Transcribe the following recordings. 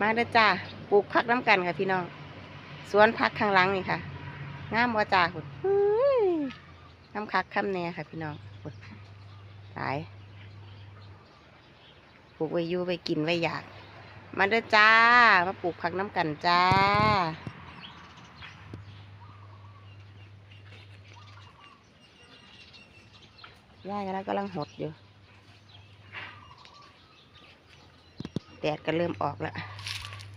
มาเด้อจ้าปลูกผักน้ำกันค่ะพี่น้อง สวนผักข้างหลังนี่ค่ะงามบ่จ้าคุณน้ำคักคำแน่ค่ะพี่น้องคุณหลายปลูกไว้ยู่ไว้กินไว้อยาก มาเด้อจ้า มาปลูกผักน้ำกันจ้าย่ายก็แล้วกำลังหดอยู่ แดดก็เริ่มออกแล้ว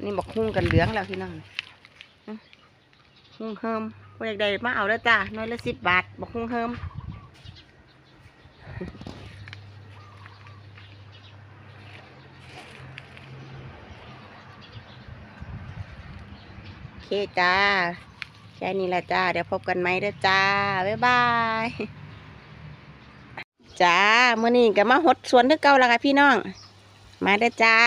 นี่บอกหุ้งกันเหลืองแล้วพี่น้องหุ้งเฮิมพวกเด็กๆมาเอาแล้วจ้าน้อยละสิบบาทบอกหุ้งเฮิมโอเคจ้า แค่นี้แหละจ้า เดี๋ยวพบกันไหมเด้อจ้า บ๊ายบายจ้าเมื่อนี้ก็มาหดสวนที่เก่าแล้วค่ะพี่น้อง มาเด้อจ้า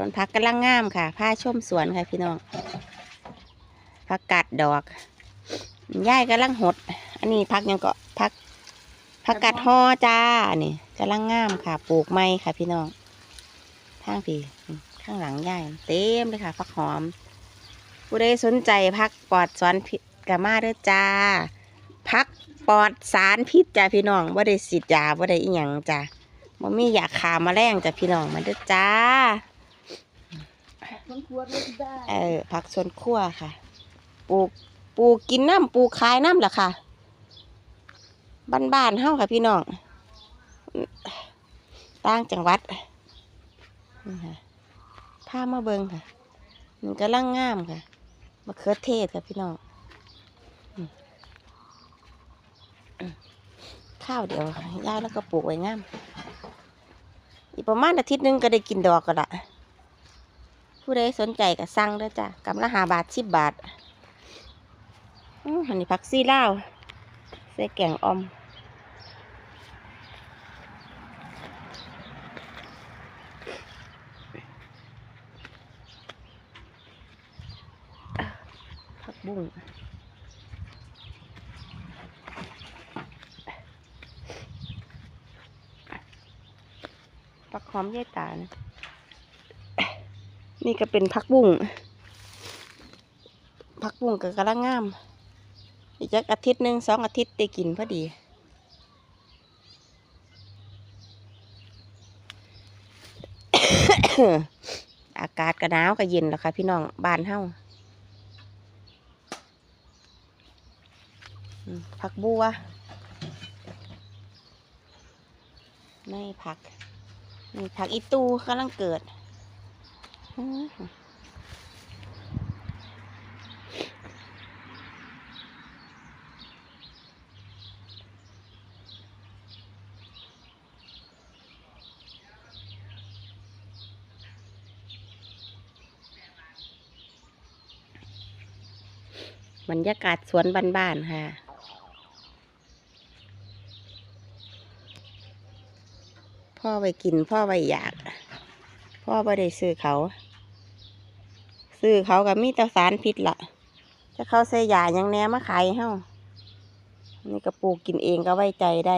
วนผักกำลังงามค่ะผ้าชมสวนค่ะพี่น้องผักกาดดอกย่ายกำลังหด อันนี้ผักยังก็ผักผักกาดห่อจ้านนี้กำลังงามค่ะ ปลูกไม้ค่ะพี่น้องทางพี่ข้างหลังย่ายเต็มเลยค่ะผักหอมผู้ใดสนใจพักปลอดสารพิษกามาเด้อจ้าพักปลอดสารพิษจ้าพี่น้องว่าได้สิทธยาว่าได้อีหยังจ้าบ่มีอยากขามาแรงจ้าพี่น้องมาเด้อจ้า มันควเลยได้เออผักสวนครัวค่ะ ปลูกปลูกกินน้ำปลูกขายน้ำหละค่ะบ้านๆเฮาค่ะพี่น้องต่างจังหวัดนี่ค่ะพามาเบิงค่ะมันกำลังงามค่ะมะเขือเทศค่ะพี่น้องข้าวเดี๋ยวย่าแล้วก็ปลูกไว้งาม อีกประมาณอาทิตย์หนึงก็ได้กินดอกก็ละ ผู้ใดสนใจก็สั่งเด้อจ้ะกำละหาบาทสิบบาทอือนนี้ผักซี่ลาวใส่แกงอมผักบุ้งผักหอมยายตานะ นี่ก็เป็นผักบุ้งผักบุ้งก็กำลังงาม อีกจักอาทิตย์หนึ่งสองอาทิตย์ได้กินพอดี อากาศก็หนาวก็เย็นแล้วค่ะพี่น้องบ้านเฮาผักบัวไม่ผักนี่ผักอีตูกำลังเกิด บรรยากาศสวนบ้านๆค่ะพ่อไปกินพ่อไปอยาก พ่อไ่ได้ซื้อเขา ซื้อเขากับมีแต่สารพิษละจะเขาใส่ยาหยังแหนมาขายให้านี่ก็ปลูกกินเองก็ไว้ใจได้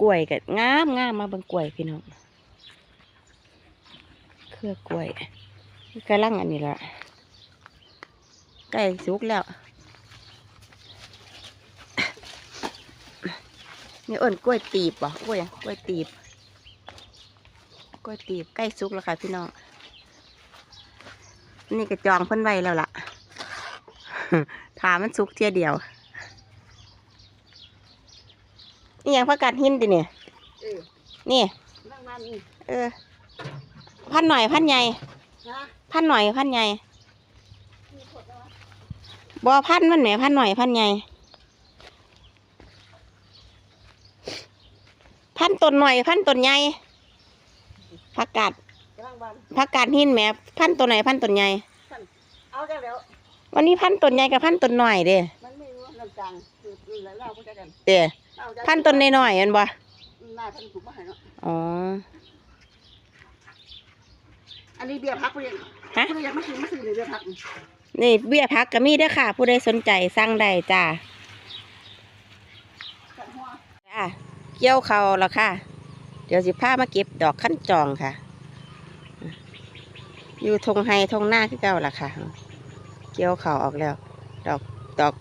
กล้วยก็งามงามมาเบิ่งกล้วยพี่น้อง เครือกล้วยนี่กำลังอันนี้ละ ใกล้สุกแล้วนี่เอิ้นกล้วยตีบบ่กล้วยหยังกล้วยตีบกล้วยตีบใกล้สุกแล้วค่ะพี่น้อง นี่ก็จองเพิ่นไว้แล้วล่ะถามมันสุกเทียเดียวนี่ยังพักกาดหินดิเนี่ยเออนี่นั่งมันนี่เออ พันหน่อยพันใหญ่ฮะพันหน่อยพันใหญ่ มีขวดแล้ววะ บ่พันมันแหมพันหน่อยพันใหญ่พันต้นหน่อยพันต้นใหญ่ผักกาดกำลังบันผักกาดหินแหมพันต้นไหนพันต้นใหญ่เอาได้แล้ววันนี้พันต้นใหญ่กับพันต้นหน่อยเด้มันไม่รู้น้ำจังคือคือแล้วเราก็จะกันเด้เอาได้พันต้นน้อยๆแมันบ่หน้าพันถูกมาให้เนาะอ๋ออันนี้เบียร์พักเพื่อนฮะเพื่อนอยากมาซื้อมาซื้อเบียร์พัก นี่เบี้ยพักก็มีเด้อค่ะ ผู้ใดสนใจสั่งได้จ้าจ้าเกี่ยวเขาแล้วค่ะ เดี๋ยวสิพามาเก็บดอกขั้นจองค่ะ อยู่ทงไฮทงหน้าคือเก่าล่ะค่ะ เกี่ยวเขาออกแล้ว ดอกดอก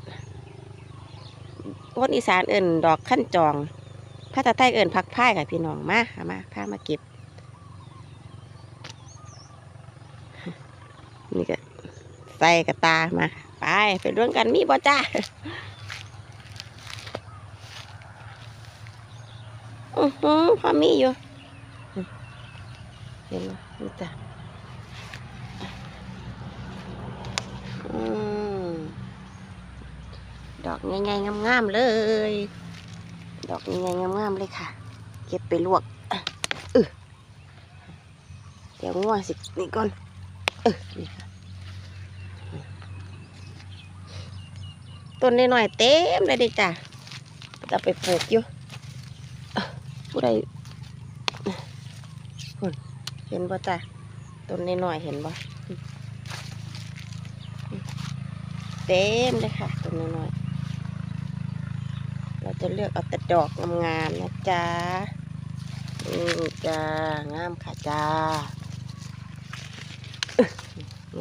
คนอีสานเอิ่นดอกขั้นจองภาษาไทยเอิ่นพักพ่ายค่ะพี่น้องมาค่ะมาพามาเก็บนี่ก็ ใส่กระตามา ไปไปร่วมกันมีบ่จ้าอือหือพอมีอยู่ เห็นไหมนี่จ้ะอืมดอกง่ายๆงามๆเลย ดอกง่ายๆงามๆเลยค่ะ เก็บไปลวกเดี๋ยวงัวสิ นี่ก่อน เออนี่ค่ะ ต้นน้อยๆเต็มเลยดิจ้ะจะไปปลูกอยู่ผู้ใดพุ่นเห็นบ่จ้ะต้นน้อยๆเห็นบ่เต็มเลยค่ะต้นน้อยๆเราจะเลือกเอาแต่ดอกงามๆนะจ๊ะนี่จ้างามค่ะจ้า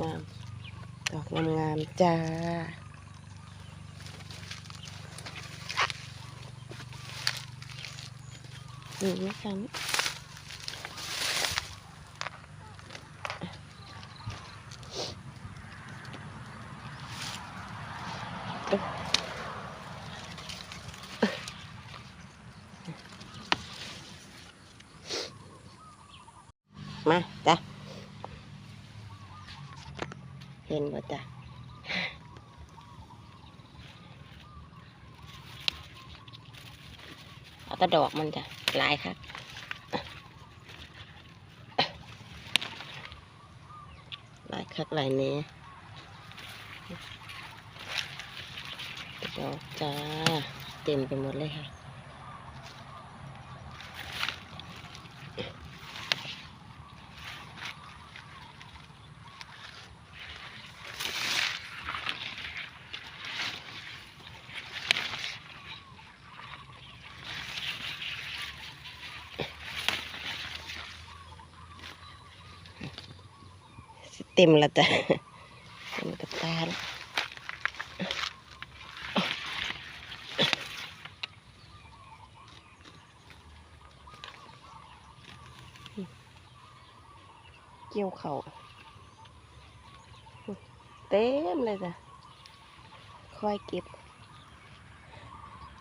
งามดอกงามๆจ้า นี่นะคะนี่มาจ้ะ เห็นบ่จ้ะ เอาแตะดอกมันจ้ะหลายครับหลายคักหลายเนี้ดอกจ้า เต็มไปหมดเลยค่ะ สิ เต็มแล้วจ้ะเต็มกับตาแล้วเกี่ยวเขาเต็มเลยจ้ะค่อยเก็บ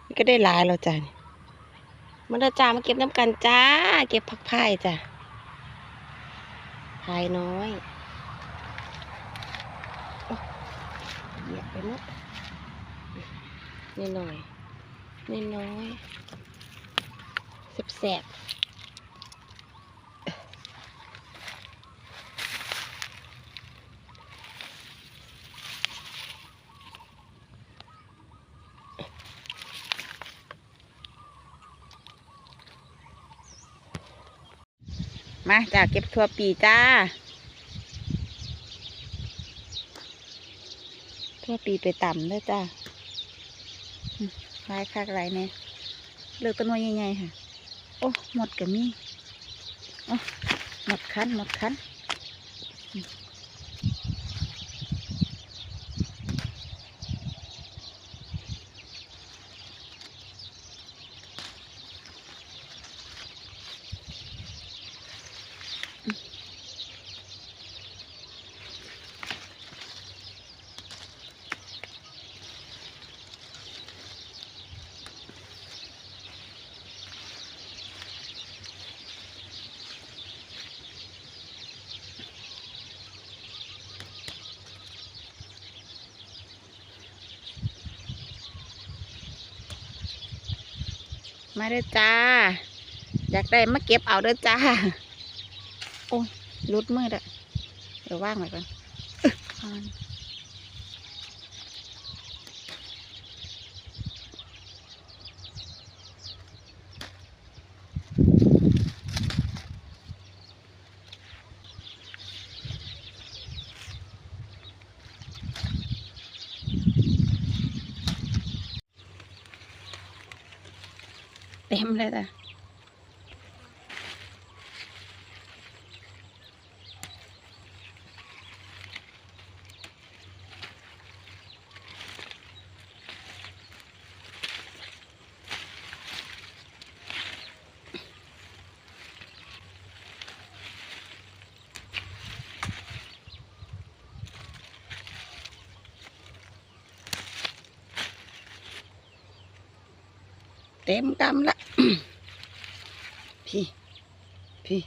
นี่ก็ได้หลายแล้วจ้ะนี่มันจะจ้ามาเก็บน้ำกันจ้า เก็บผักพายจ้ะพายน้อยโอ๊ะเหยียบ ไปหมดนี่หน่อยนี่น้อยแสบๆมาจ้าเก็บทั่วปีจ้า ทั่วปีไปต่ำเลยจ้าลายคักลายเนี่ยเลือกต้นไม้ใหญ่ๆค่ะ โอ้หมดกับมีโอ้หมดคันหมดคัน มาเด้อจ้า อยากได้มาเก็บเอาเด้อจ้า โอ้ยรุดมือเด้อเดี๋ยวว่างไว้ก่อน เอามันต็มเลยจ้ะเต็มกำละ พี่ พี่